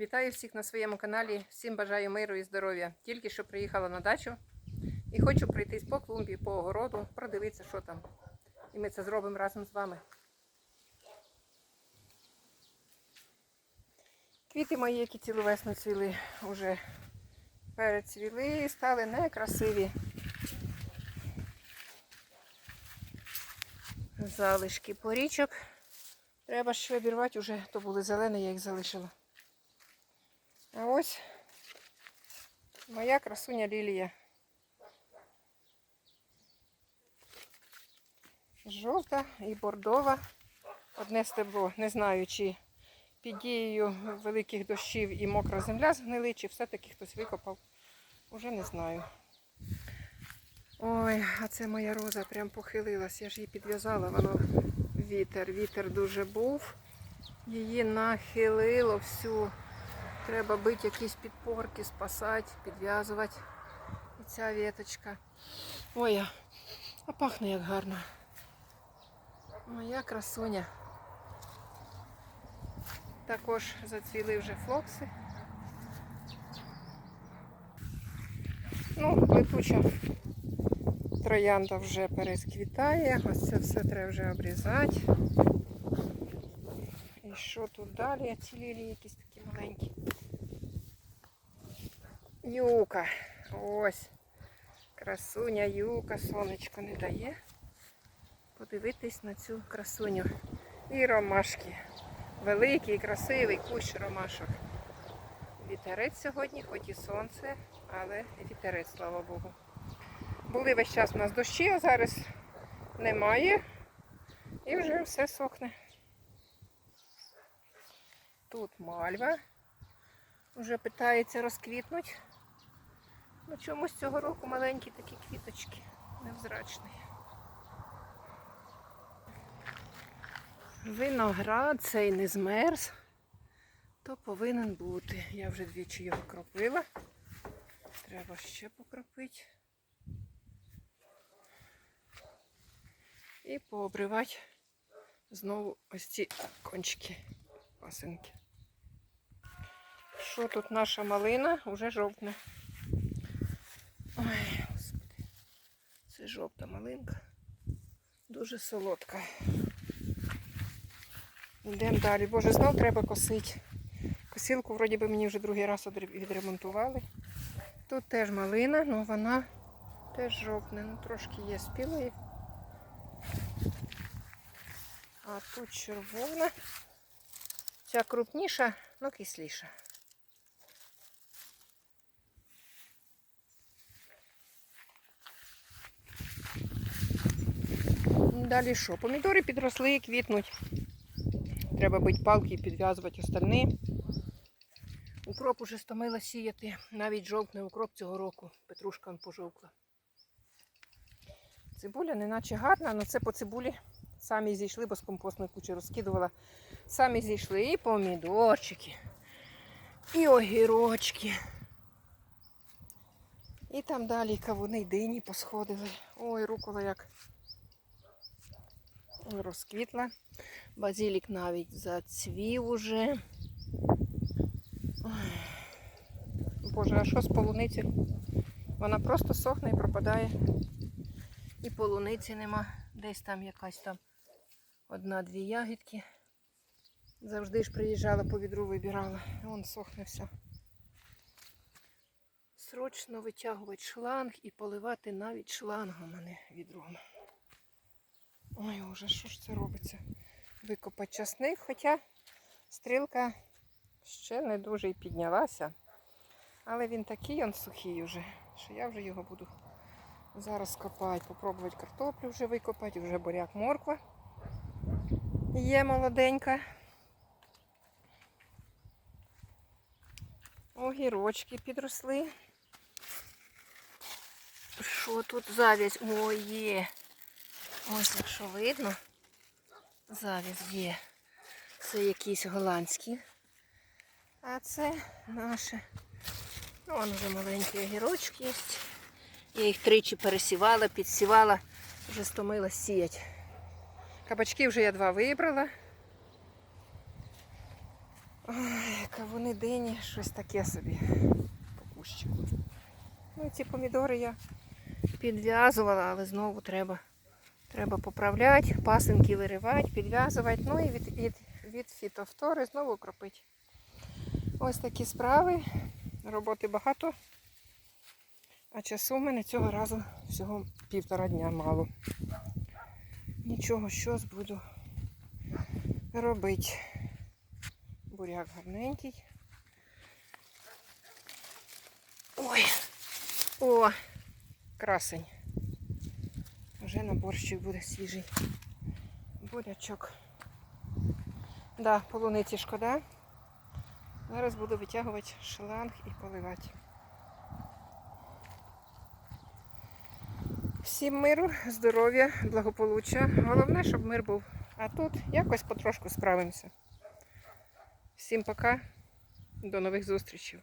Вітаю всіх на своєму каналі. Всім бажаю миру і здоров'я. Тільки що приїхала на дачу і хочу пройтись по клумбі, по огороду, продивитися, що там. І ми це зробимо разом з вами. Квіти мої, які цілу весну цвіли, вже перецвіли, і стали некрасиві. Залишки порічок. Треба ще обірвати, вже то були зелені, я їх залишила. А ось моя красуня лілія. Жовта і бордова. Одне стебло, не знаю, чи під дією великих дощів і мокра земля згнили, чи все-таки хтось викопав. Уже не знаю. Ой, а це моя роза прям похилилась. Я ж її підв'язала, воно вітер. Вітер дуже був. Її нахилило всю. Треба бити якісь підпорки, спасати, підв'язувати. І ця віточка. Ой, а- пахне як гарно. Моя красуня. Також зацвіли вже флокси. Ну, летуча троянда вже пересквітає. Ось це все треба вже обрізати. І що тут далі? Ці якісь такі маленькі. Юка. Ось. Красуня юка, сонечко не дає. Подивитись на цю красуню. І ромашки. Великий, красивий кущ ромашок. Вітерець сьогодні, хоч і сонце, але вітерець, слава Богу. Були весь час у нас дощі, а зараз немає. І вже все сохне. Тут мальва. Вже питається розквітнуть. Ну чомусь цього року маленькі такі квіточки, невзрачні. Виноград цей не змерз, то повинен бути. Я вже двічі його кропила. Треба ще покропити. І пообривати знову ось ці кончики пасинки. Що тут наша малина? Уже жовтне. Ой, господи. Це жовта малинка. Дуже солодка. Йдемо далі. Боже, знов треба косити. Косілку вроді би мені вже другий раз відремонтували. Тут теж малина, але вона теж жовтне. Ну, трошки є спілої. А тут червона. Ця крупніша, але кисліша. Далі що? Помідори підросли, квітнуть. Треба бити палки і підв'язувати остальні. Укроп уже стомила сіяти. Навіть жовтний укроп цього року. Петрушка пожовкла. Цибуля неначе гарна, але це по цибулі. Самі зійшли, бо з компостної кучі розкидувала. Самі зійшли і помідорчики, і огірочки. І там далі кавуни дині посходили. Ой, рукола як розквітла. Базилік навіть зацвів уже. Боже, а що з полуниці? Вона просто сохне і пропадає. І полуниці нема. Десь там якась там одна-дві ягідки. Завжди ж приїжджала по відру вибирала. Вон сохне все. Срочно витягувати шланг і поливати навіть шлангом, а не відром. Ой, що ж це робиться? Викопати часник, хоча стрілка ще не дуже і піднялася. Але він такий он сухий уже, що я вже його буду зараз копати. Попробувати картоплю вже викопати, вже буряк морква. Є молоденька. Огірочки підросли. Що тут завязь? О, є. Ось якщо видно, завязь є. Це якісь голландські. А це наше. Ну, вон вже маленькі огірочки є. Я їх тричі пересівала, підсівала, вже стомила сіять. Кабачки вже я два вибрала. Ой, кавуни середині щось таке собі по. Ну, ці помідори я підв'язувала, але знову треба, треба поправляти, пасинки виривати, підв'язувати, ну і від, від, від фітофтори знову кропити. Ось такі справи. Роботи багато. А часу в мене цього разу всього півтора дня мало. Нічого, щось буду робити. Буряк гарненький. Ой, о, красень. Вже на борщик буде свіжий. Бурячок. Да, полуниці шкода. Зараз буду витягувати шланг і поливати. Всім миру, здоров'я, благополуччя. Головне, щоб мир був. А тут якось потрошку справимося. Всім пока. До нових зустрічей.